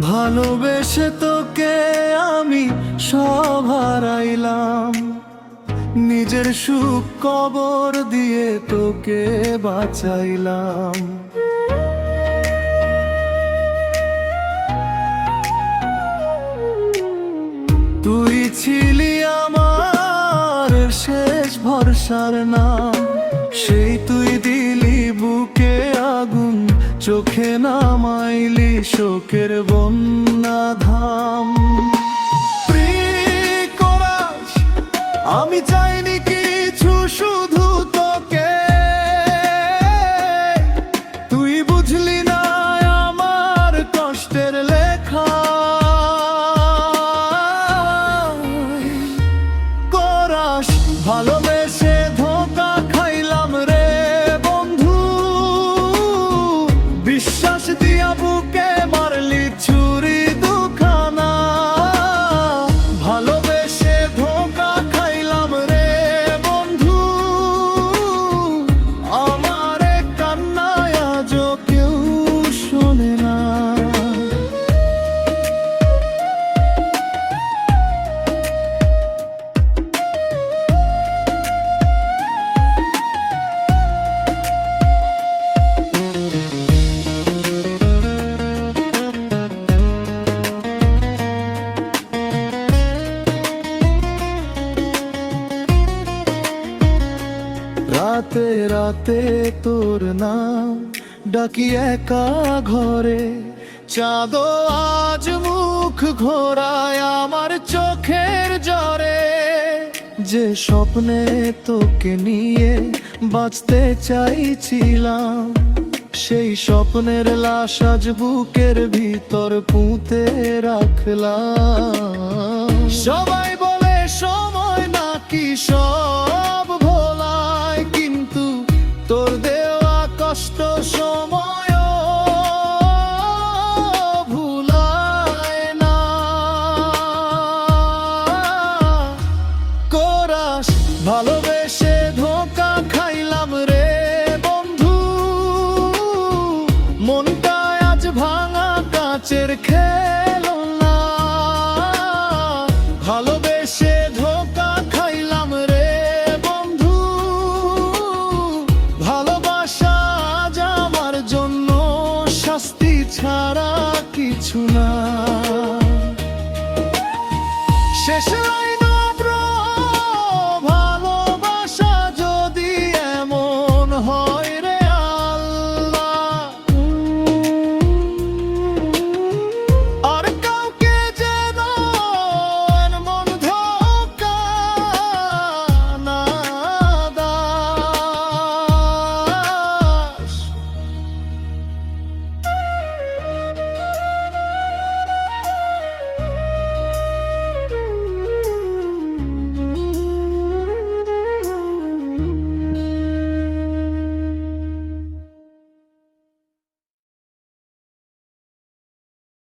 ভালোবেসে তোকে আমি সব হারাইলাম। নিজের সুখ কবর দিয়ে তোকে বাঁচাইলাম। তুই ছিলি আমার শেষ ভরসার নাম, সেই তুই দিলি বুকে চোখে নামাইলি শোকের বন্যা ধাম। আমি চাইনি কিছু, শুধু তোকে। তুই বুঝলি না আমার কষ্টের লেখা। করাস ভালোবেসে রাতে তোর নাম ডাকি একা ঘরে। চাঁদো আজ মুখ ঘোরায় আমার চোখের জরে। যে স্বপ্নে তোকে নিয়ে বাঁচতে চাইছিলাম, সেই স্বপ্নের লাশ আজ বুকের ভিতর পুঁতে রাখলাম। সবাই বলে, সময় নাকি সব কাচের খেলনা। ভালোবেসে ধোকা খাইলাম রে বন্ধু। ভালোবাসা আমার জন্য শাস্তি ছাড়া কিছু না।